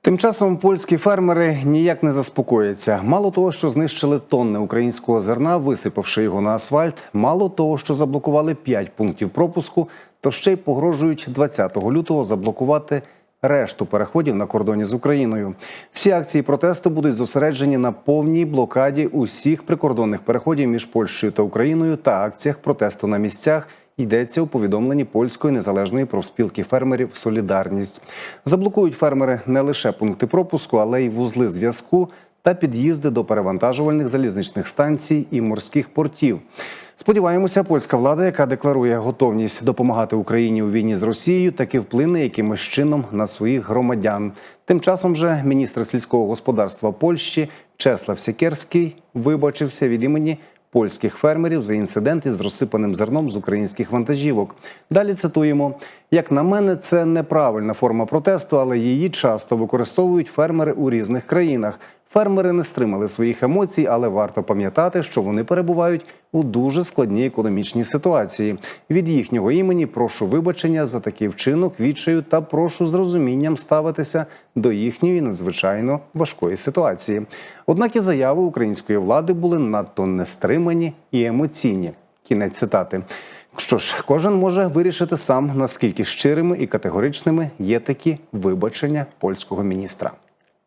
Тим часом польські фермери ніяк не заспокояться. Мало того, що знищили тонни українського зерна, висипавши його на асфальт. Мало того, що заблокували 5 пунктів пропуску, то ще й погрожують 20 лютого заблокувати решту переходів на кордоні з Україною. Всі акції протесту будуть зосереджені на повній блокаді усіх прикордонних переходів між Польщею та Україною та акціях протесту на місцях. Йдеться у повідомленні польської незалежної профспілки фермерів Солідарність. Заблокують фермери не лише пункти пропуску, але й вузли зв'язку та під'їзди до перевантажувальних залізничних станцій і морських портів. Сподіваємося, польська влада, яка декларує готовність допомагати Україні у війні з Росією, таки вплине якимось чином на своїх громадян. Тим часом же міністр сільського господарства Польщі Чеслав Сікерський вибачився від імені польських фермерів за інцидент із розсипаним зерном з українських вантажівок. Далі цитуємо: як на мене, це неправильна форма протесту, але її часто використовують фермери у різних країнах. Фермери не стримали своїх емоцій, але варто пам'ятати, що вони перебувають у дуже складній економічній ситуації. Від їхнього імені прошу вибачення за такий вчинок відчаю та прошу з розумінням ставитися до їхньої надзвичайно важкої ситуації. Однак і заяви української влади були надто нестримані і емоційні. Кінець цитати. Що ж, кожен може вирішити сам, наскільки щирими і категоричними є такі вибачення польського міністра.